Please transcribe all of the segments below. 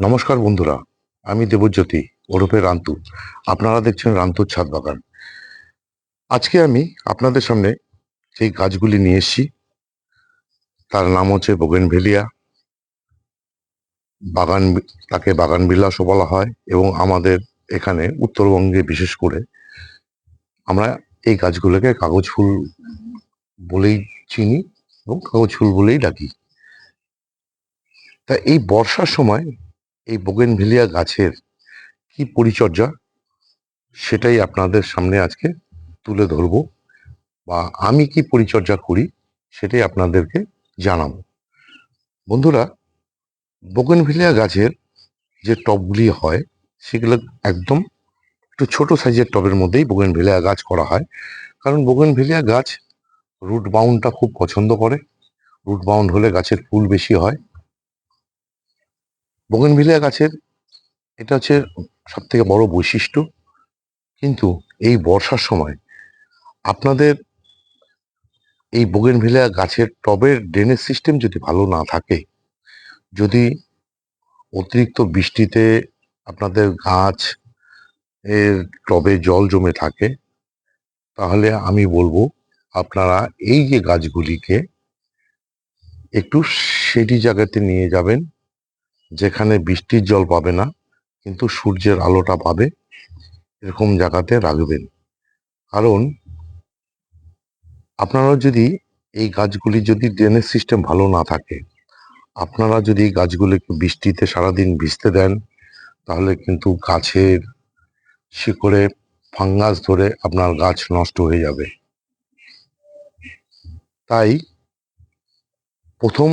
নমস্কার বন্ধুরা, আমি দেবজ্যোতি, ওরফে রান্তু। আপনারা দেখছেন রান্তুর ছাদ বাগান। আজকে আমি আপনাদের সামনে সেই গাছগুলি নিয়ে এসেছি। তার নাম হচ্ছে বোগেনভেলিয়া। বাগান তাকে বাগান বিলাসও বলা হয় এবং আমাদের এখানে উত্তরবঙ্গে বিশেষ করে আমরা এই গাছগুলোকে কাগজ ফুল বলেই চিনি এবং কাগজ ফুল বলেই ডাকি। তা এই বর্ষার সময় এই বোগেনভেলিয়া গাছের কি পরিচর্যা? সেটাই আপনাদের সামনে আজকে তুলে ধরবো বা আমি কি পরিচর্যা করি সেটাই আপনাদেরকে জানাব। বন্ধুরা, বোগেনভিলিয়া গাছের যে টবগুলি হয়, সেগুলো একদম একটু ছোট সাইজের টবের মধ্যেই বোগেনভিলিয়া গাছ করা হয়। কারণ বোগেনভিলিয়া গাছ রুট বাউন্ডটা খুব পছন্দ করে। রুট বাউন্ড হলে গাছের ফুল বেশি হয়। বোগেনভিলিয়া গাছের এটা হচ্ছে সব থেকে বড় বৈশিষ্ট্য। কিন্তু এই বর্ষার সময় আপনাদের এই বোগেনভিলিয়া গাছের টবের ড্রেনেজ সিস্টেম যদি ভালো না থাকে, যদি অতিরিক্ত বৃষ্টিতে আপনাদের গাছ এর টবে জল জমে থাকে, তাহলে আমি বলব আপনারা এই যে গাছগুলিকে একটু সেটি জায়গাতে নিয়ে যাবেন। যেখানে বৃষ্টির জল পাবে না, কিন্তু সূর্যের আলোটা পাবে, এরকম জায়গাতে রাখবেন। কারণ, আপনারা যদি এই গাছগুলি যদি ড্রেনেজ সিস্টেম ভালো না থাকে, আপনারা যদি গাছগুলিকে বৃষ্টিতে সারাদিন ভিজতে দেন, তাহলে কিন্তু গাছের শিকড়ে ফাঙ্গাস ধরে আপনার গাছ নষ্ট হয়ে যাবে। তাই প্রথম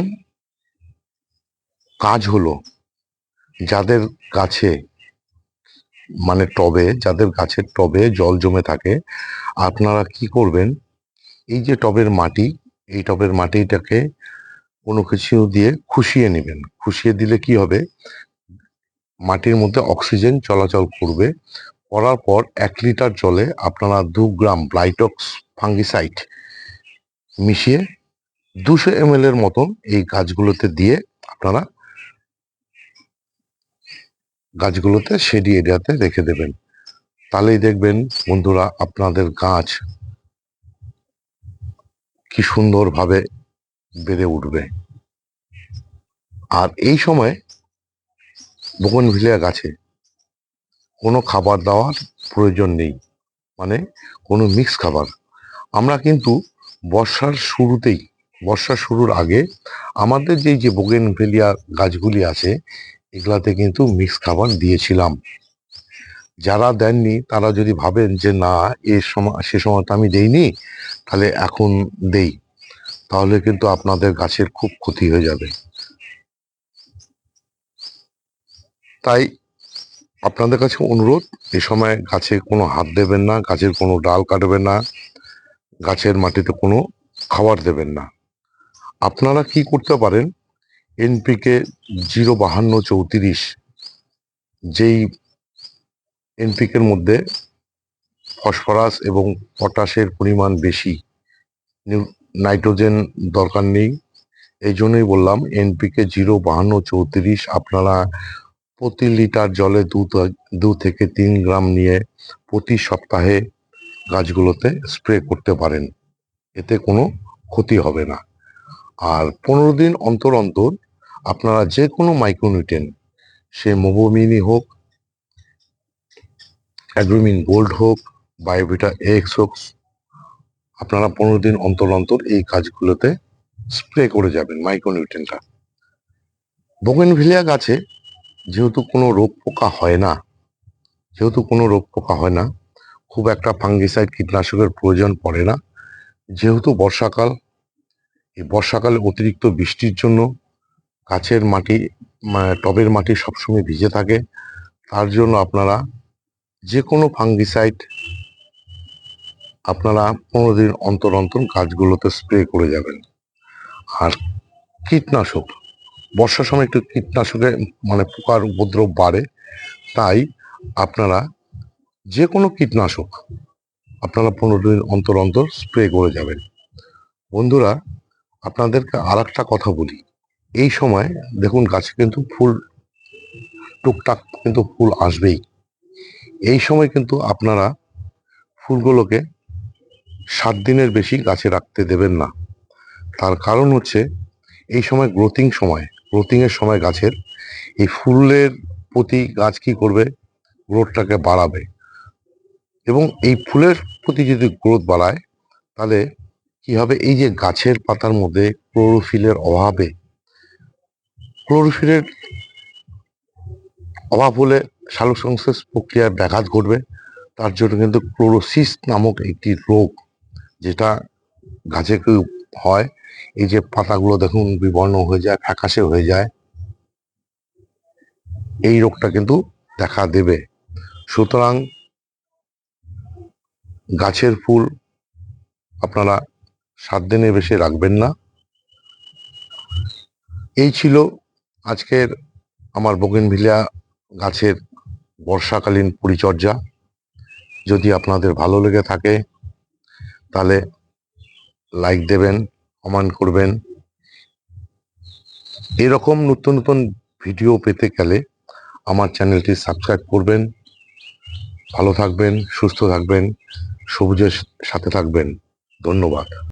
কাজ হলো যাদের গাছে মানে টবে, যাদের গাছের টবে জল জমে থাকে, আপনারা কি করবেন? এই যে টবের মাটি, এই টবের মাটিটাকে কোনো কিছু দিয়ে খুশিয়ে নেবেন। খুশিয়ে দিলে কি হবে? মাটির মধ্যে অক্সিজেন চলাচল করবে। করার পর এক লিটার জলে আপনারা দু গ্রাম ব্লাইটক্স ফাঙ্গিসাইড মিশিয়ে দুশো এম এর মতন এই গাছগুলোতে দিয়ে আপনারা গাছগুলোতে শেডি এরিয়াতে রেখে দেবেন। তাহলেই দেখবেন, বন্ধুরা, আপনাদের গাছ কি সুন্দরভাবে বেড়ে উঠবে। আর এই সময় বোগনভিলিয়া গাছে কোনো খাবার দেওয়ার প্রয়োজন নেই। মানে কোনো মিক্স খাবার। আমরা কিন্তু বর্ষার শুরুতেই বর্ষার শুরুর আগে আমাদের যেই যে বোগেনভেলিয়া গাছগুলি আছে এগুলাতে কিন্তু মিক্স খাবার দিয়েছিলাম। যারা দেননি, তারা যদি ভাবেন যে না, এ সময় সে সময় তো আমি দেইনি, তাহলে এখন দেই। তাহলে কিন্তু আপনাদের গাছের খুব ক্ষতি হয়ে যাবে। তাই আপনাদের কাছে অনুরোধ, এ সময় গাছে কোনো হাত দেবেন না, গাছের কোনো ডাল কাটবেন না, গাছের মাটিতে কোনো খাবার দেবেন না। আপনারা কি করতে পারেন? এনপিকে জিরো বাহান্ন চৌত্রিশ, যেই এনপিকের মধ্যে ফসফরাস এবং পটাশের পরিমাণ বেশি নাইট্রোজেন দরকার নেই। এই জন্যই বললাম এনপিকে জিরো বাহান্ন চৌত্রিশ, আপনারা প্রতি লিটার জলে দু দু থেকে তিন গ্রাম নিয়ে প্রতি সপ্তাহে গাছগুলোতে স্প্রে করতে পারেন। এতে কোনো ক্ষতি হবে না। আর পনেরো দিন অন্তর অন্তর আপনারা যে কোনো মাইক্রোনিউট্রেন সে মোবোমিনি হোক অ্যাগ্রোমিন গোল্ড হোক, বায়োভিটা এক্স হোক, আপনারা পনেরো দিন অন্তর অন্তর এই কাজগুলোতে স্প্রে করে যাবেন মাইক্রোনিউট্রেনটা বোগেনভিলিয়া গাছে যেহেতু কোনো রোগ পোকা হয় না, যেহেতু কোনো রোগ পোকা হয় না, খুব একটা ফাঙ্গিসাইড কীটনাশকের প্রয়োজন পড়ে না, যেহেতু বর্ষাকাল, এই বর্ষাকালে অতিরিক্ত বৃষ্টির জন্য গাছের মাটি টবের মাটি সবসময় ভিজে থাকে। তার জন্য আপনারা যে কোনো ফাঙ্গিসাইড আপনারা পনেরো দিন অন্তর অন্তর গাছগুলোতে স্প্রে করে যাবেন। আর কীটনাশক, বর্ষার সময় একটু কীটনাশকে মানে পোকার উপদ্রব বাড়ে, তাই আপনারা যে কোনো কীটনাশক আপনারা পনেরো দিন অন্তর অন্তর স্প্রে করে যাবেন। বন্ধুরা, আপনাদেরকে আর একটা কথা বলি। এই সময় দেখুন গাছে কিন্তু ফুল, টুকটাক কিন্তু ফুল আসবেই। এই সময় কিন্তু আপনারা ফুলগুলোকে সাত দিনের বেশি গাছে রাখতে দেবেন না। তার কারণ হচ্ছে এই সময় গ্রোথিং সময় গ্রোথিংয়ের সময় গাছের এই ফুলের প্রতি গাছ কি করবে? গ্রোথটাকে বাড়াবে। এবং এই ফুলের প্রতি যদি গ্রোথ বাড়ায়, তাহলে কি হবে? এই যে গাছের পাতার মধ্যে ক্লোরোফিলের অভাবে ক্লোরোফিলের অভাব হলে সালোক সংশ্লেষ প্রক্রিয়ায় ব্যাঘাত ঘটবে। তার জন্য কিন্তু ক্লোরোসিস নামক একটি রোগ যেটা গাছে হয়, এই যে পাতাগুলো দেখুন বিবর্ণ হয়ে যায়, ফ্যাকাশে হয়ে যায়, এই রোগটা কিন্তু দেখা দেবে। সুতরাং গাছের ফুল আপনারা সাত দিনের বেশি রাখবেন না। এই ছিল আজকের আমার বগেনভিলিয়া গাছের বর্ষাকালীন পরিচর্যা, যদি আপনাদের ভালো লেগে থাকে, তাহলে লাইক দেবেন কমেন্ট করবেন। এরকম নতুন নতুন ভিডিও পেতে গেলে আমার চ্যানেলটি সাবস্ক্রাইব করবেন। ভালো থাকবেন, সুস্থ থাকবেন, সবুজের সাথে থাকবেন। ধন্যবাদ।